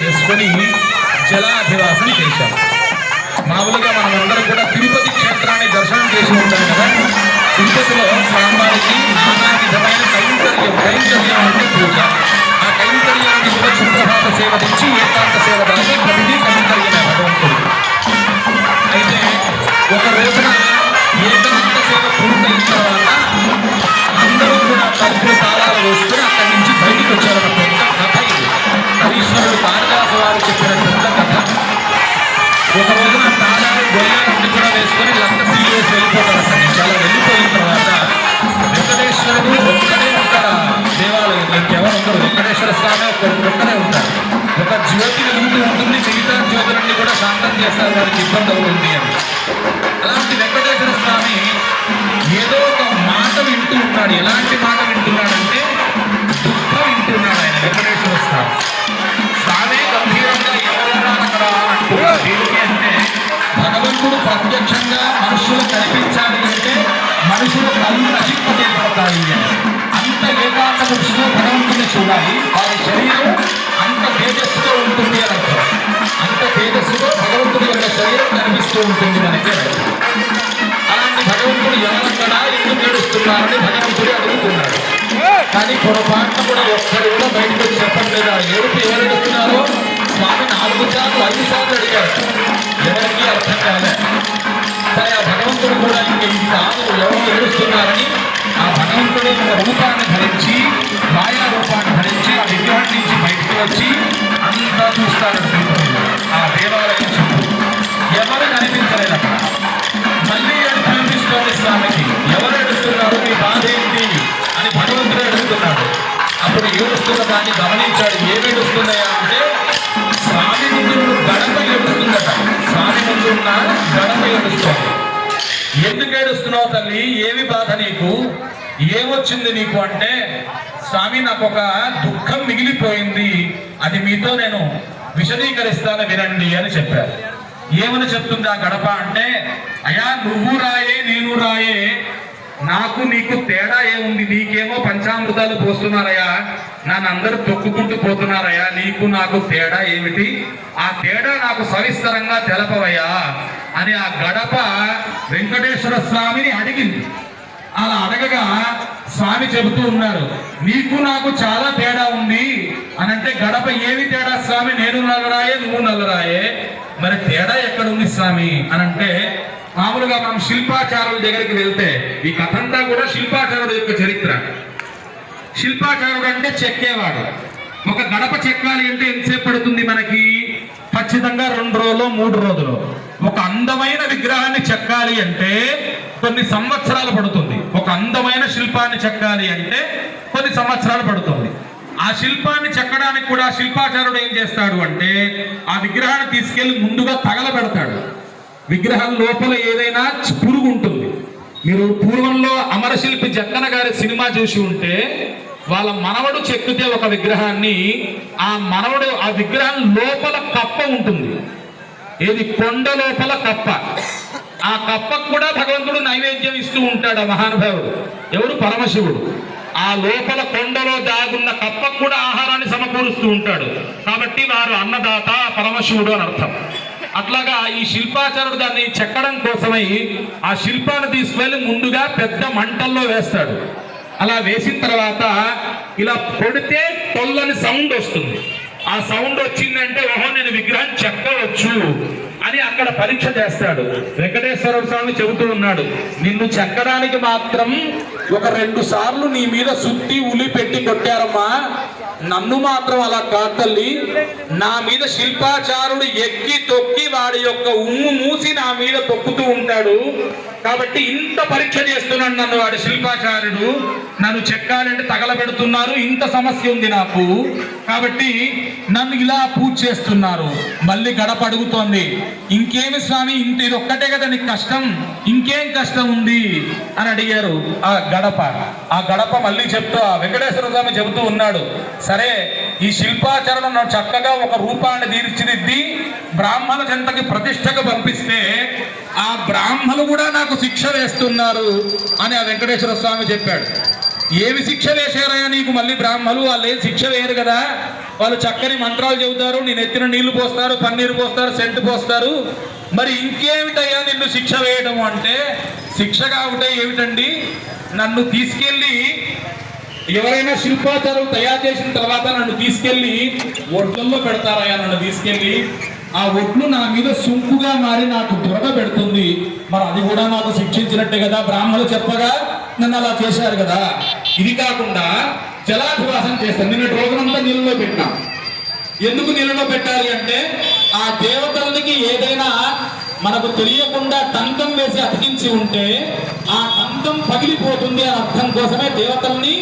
చేసుకొని జలాభివాసం చేశాం మామూలుగా మనం అందరం కూడా తిరుపతి క్షేత్రాన్ని దర్శనం చేసి ఉంటాం కదా. తిరుపతిలో స్వామివారికి నానా విధమైన కైంకర్యం కైంకర్యం అంటే పూజ. ఆ కైంకర్యానికి కూడా సుప్రభాత సేవ తెచ్చి ఏకాంత సేవ దాచి ప్రతిదీ కైంకర్యమే భగవంతుడు. అయితే ఒక రోజున ఏకాంత సేవ పూర్తయిన తర్వాత అందరూ కూడా తలుపులు తాళాలు వేసుకుని అక్కడి నుంచి బయటికి వచ్చారు ఒక రోజున ప్రాణాలు గొయ్యాలన్నీ కూడా వేసుకొని లక్క సీరియస్ వెళ్ళిపోతారు అక్కడి నుంచి అలా వెళ్ళిపోయిన తర్వాత వెంకటేశ్వరుడు ఒక్కడే ఉంటాడు దేవాలయం ఇంకెవరు ఉండరు వెంకటేశ్వర స్వామి ఒక్కడే ఉంటారు ఒక జ్యోతి వెలుగుతూ ఉంటుంది మిగతా జ్యోతులన్నీ కూడా శాంతం చేస్తారు వారికి ఇబ్బంది అవుతుంది అని అలాంటి వెంకటేశ్వర స్వామి ఏదో ఒక మాట వింటూ ఉన్నాడు ఎలాంటి మాట వింటున్నాడంటే దుఃఖం వింటున్నాడు ఆయన వెంకటేశ్వర స్వామి. చూడాలి. వారి శరీరం అంత తేజస్సుతో ఉంటుంది అని అంత తేజస్సుతో భగవంతుడి యొక్క శరీరం కనిపిస్తూ ఉంటుంది మనకి అలాంటి భగవంతుడు ఎవరక్కడా ఎందుకు ఏడుస్తున్నారని భగవంతుడు అడుగుతున్నాడు. కానీ పొరపాటున కూడా ఒక్కడు కూడా బయటకు వచ్చి చెప్పట్లేదు. ఆ ఏడుపు ఎవరు అడుగుతున్నారో? స్వామి నాలుగు సార్లు ఐదు సార్లు అడిగారు ఎవరికి అర్థం కాలే. సరే ఆ భగవంతుడు కూడా ఇంక ఇది కాదు ఎవరు ఏడుస్తున్నారని భగవంతుడు ఒక రూపాన్ని ధరించి మాయా రూపాన్ని ధరించి ఆ విగ్రహం నుంచి బయటకు వచ్చి అంతా చూస్తాడు ఆ దేవాలయం ఎవరు కనిపించలేదు అక్కడ. మళ్ళీ ఏడుపు వినిపిస్తోంది స్వామికి. ఎవరు ఎడుస్తున్నారు మీ బాధ ఏంటి అని భగవంతుడు ఎడుస్తున్నాడు అప్పుడు ఏడుస్తున్న దాన్ని గమనించాడు. ఏమి ఏడుస్తున్నాయా అంటే స్వామి ముందు గడప ఏడుస్తుందట. స్వామి ముందు ఉన్న గడప ఏడుస్తోంది. ఎందుకు ఏడుస్తున్నావు తల్లి? ఏమి బాధ నీకు? ఏమొచ్చింది నీకు అంటే స్వామి నాకు ఒక దుఃఖం మిగిలిపోయింది. అది మీతో నేను విశదీకరిస్తాను వినండి అని చెప్పారు. ఏమని చెప్తుంది ఆ గడప అంటే అయా నువ్వు రాయే నేను రాయే. నాకు నీకు తేడా ఏముంది? నీకేమో పంచామృతాలు పోస్తున్నారయ్యా. నన్ను అందరూ తొక్కుకుంటూ పోతున్నారయ్యా. నీకు నాకు తేడా ఏమిటి? ఆ తేడా నాకు సవిస్తరంగా తెలపవయ్యా అని ఆ గడప వెంకటేశ్వర స్వామిని అడిగింది. అలా అడగగా స్వామి చెబుతూ ఉన్నారు నీకు నాకు చాలా తేడా ఉంది. అని అంటే గడప ఏమి తేడా స్వామి? నేను నల్లరాయే నువ్వు నల్లరాయే. మరి తేడా ఎక్కడ ఉంది స్వామి? అని అంటే మామూలుగా మనం శిల్పాచారుల దగ్గరికి వెళ్తే ఈ కథ అంతా కూడా శిల్పాచారుడు యొక్క చరిత్ర. శిల్పాచారుడు అంటే చెక్కేవాడు. ఒక గడప చెక్కాలి అంటే ఎంతసేపు పడుతుంది మనకి? ఖచ్చితంగా రెండు రోజులు మూడు రోజులు. ఒక అందమైన విగ్రహాన్ని చెక్కాలి అంటే కొన్ని సంవత్సరాలు పడుతుంది. ఒక అందమైన శిల్పాన్ని చెక్కాలి అంటే కొన్ని సంవత్సరాలు పడుతుంది. ఆ శిల్పాన్ని చెక్కడానికి కూడా శిల్పాచారుడు ఏం చేస్తాడు అంటే ఆ విగ్రహాన్ని తీసుకెళ్ళి ముందుగా తగలబెడతాడు. విగ్రహం లోపల ఏదైనా పురుగు ఉంటుంది. మీరు పూర్వంలో అమరశిల్పి జక్కన గారి సినిమా చూసి ఉంటే వాళ్ళ మనవడు చెక్కితే ఒక విగ్రహాన్ని ఆ మనవడు ఆ విగ్రహం లోపల కప్ప ఉంటుంది. ఏది కొండ లోపల కప్ప. ఆ కప్పకు కూడా భగవంతుడు నైవేద్యం ఇస్తూ ఉంటాడు ఆ మహానుభావుడు. ఎవరు? పరమశివుడు. ఆ లోపల కొండలో దాగున్న కప్పకు కూడా ఆహారాన్ని సమకూరుస్తూ ఉంటాడు. కాబట్టి వారు అన్నదాత పరమశివుడు అని అర్థం. అట్లాగా ఈ శిల్పాచారుడు దాన్ని చెక్కడం కోసమై ఆ శిల్పాన్ని తీసుకువెళ్ళి ముందుగా పెద్ద మంటల్లో వేస్తాడు. అలా వేసిన తర్వాత ఇలా కొడితే తొల్లని సౌండ్ వస్తుంది. ఆ సౌండ్ వచ్చిందంటే ఓహో నేను విగ్రహం చెక్కవచ్చు. అని అక్కడ పరీక్ష చేస్తాడు. వెంకటేశ్వర స్వామి చెబుతూ ఉన్నాడు నిన్ను చెక్కడానికి మాత్రం ఒక రెండు సార్లు నీ మీద సుత్తి ఉలి పెట్టి కొట్టారమ్మా. నన్ను మాత్రం అలా కాతల్లి నా మీద శిల్పాచారుడు ఎక్కి తొక్కి వాడి యొక్క ఉమ్ము మూసి నా మీద తొక్కుతూ ఉంటాడు. కాబట్టి ఇంత పరీక్ష చేస్తున్నాడు నన్ను వాడి శిల్పాచార్యుడు నన్ను చెక్కాలంటే తగలబెడుతున్నారు. ఇంత సమస్య ఉంది నాకు. కాబట్టి నన్ను ఇలా పూజ చేస్తున్నారు. మళ్ళీ గడప అడుగుతోంది. ఇంకేమి స్వామి ఇంత ఇది ఒక్కటే కదా నీకు కష్టం. ఇంకేం కష్టం ఉంది? అని అడిగారు ఆ గడప. ఆ గడప మళ్ళీ చెప్తూ ఆ వెంకటేశ్వర స్వామి చెబుతూ ఉన్నాడు సరే ఈ శిల్పాచరణను చక్కగా ఒక రూపాన్ని తీర్చిదిద్ది బ్రాహ్మణ జంతకి ప్రతిష్టకు పంపిస్తే ఆ బ్రాహ్మలు కూడా నాకు శిక్ష వేస్తున్నారు అని ఆ వెంకటేశ్వర స్వామి చెప్పాడు. ఏమి శిక్ష వేశారయ్యా నీకు? మళ్ళీ బ్రాహ్మలు వాళ్ళు ఏం శిక్ష వేయరు కదా. వాళ్ళు చక్కని మంత్రాలు చెబుతారు నేను ఎత్తిన నీళ్ళు పోస్తారు పన్నీరు పోస్తారు సెంటు పోస్తారు. మరి ఇంకేమిటయ్యా నిన్ను శిక్ష వేయడం అంటే? శిక్ష కావుటే ఏమిటండి? నన్ను తీసుకెళ్ళి ఎవరైనా శిల్పాచారం తయారు చేసిన తర్వాత నన్ను తీసుకెళ్ళి ఒడ్లల్లో పెడతారయ్యా. నన్ను తీసుకెళ్ళి ఆ ఒడ్లు నా మీద సుంకుగా మారి నాకు దురద పెడుతుంది. మరి అది కూడా నాకు శిక్షించినట్టే కదా. బ్రాహ్మణులు చెప్పగా నన్ను అలా చేశారు కదా. ఇది కాకుండా జలాధివాసం చేస్తాను. నిన్నటి రోజునంతా నీళ్ళలో పెట్టినా. ఎందుకు నీళ్ళలో పెట్టాలి అంటే ఆ దేవతలకి ఏదైనా మనకు తెలియకుండా టంకం వేసి అతికించి ఉంటే ఆ టంకం పగిలిపోతుంది అని అర్థం కోసమే దేవతల్ని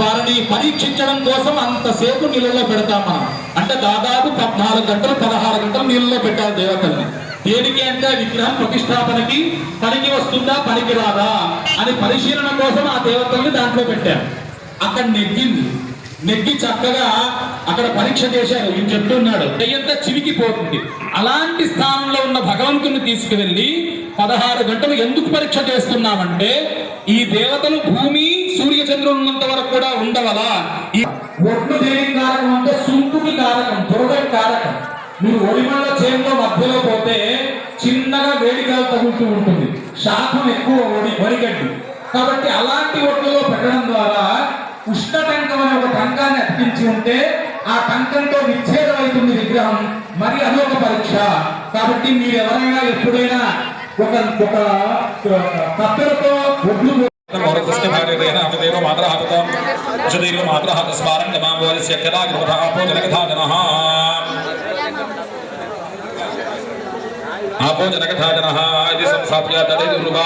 వారిని పరీక్షించడం కోసం అంతసేపు నీళ్ళలో పెడతాం మనం. అంటే దాదాపు పద్నాలుగు గంటలు పదహారు గంటలు నీళ్ళలో పెట్టాలి దేవతల్ని. దేనికి అంటే విగ్రహం ప్రతిష్టాపనకి పనికి వస్తుందా పనికి రాదా అని పరిశీలన కోసం ఆ దేవతల్ని దాంట్లో పెట్టారు అక్కడ నెగ్గింది. నెగ్గి చక్కగా అక్కడ పరీక్ష చేశారు. ఈయన చెప్తున్నాడు దయ్యంతా చివికిపోతుంది. అలాంటి స్థానంలో ఉన్న భగవంతుని తీసుకువెళ్ళి పదహారు గంటలు ఎందుకు పరీక్ష చేస్తున్నామంటే ఈ దేవతలు భూమి సూర్య చంద్రులు ఉన్నంత వరకు కూడా ఉండవలా. ఈ ఒడ్లు దేనికి కారకం అంటే సుంకుకి కారకం దురదకి కారకం మీరు ఒడిమల్ల చేతిలో మధ్యలో పోతే చిన్నగా వేడిగా తగులుతూ ఉంటుంది. శాఖం ఎక్కువ ఒడి వరిగడ్డి కాబట్టి అలాంటి ఒట్లలో పెట్టడం ద్వారా ఉష్ణ టంకం అనే ఒక టంకాన్ని అతికించి ఉంటే ఆ టంకంతో విచ్ఛేదం అవుతుంది విగ్రహం. మరి అది ఒక పరీక్ష. కాబట్టి మీరు ఎవరైనా ఎప్పుడైనా ఒక ఒక కత్తెలతో ఒడ్లు పౌరతస్య భార్యదేన అమదేవ జన వసుదైవ మాతరహాత స్మారం గమాంబోలస్య కథా గృహ ఆపో జనకథా జనః ఆపో జనకథా జనః ఇది సంస్థాప్య తదైదు నృభా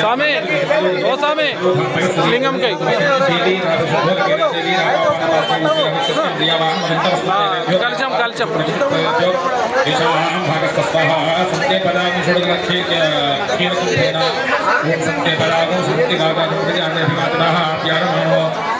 سامے دو سامے سلنگم کے کلچم کلچم کلچم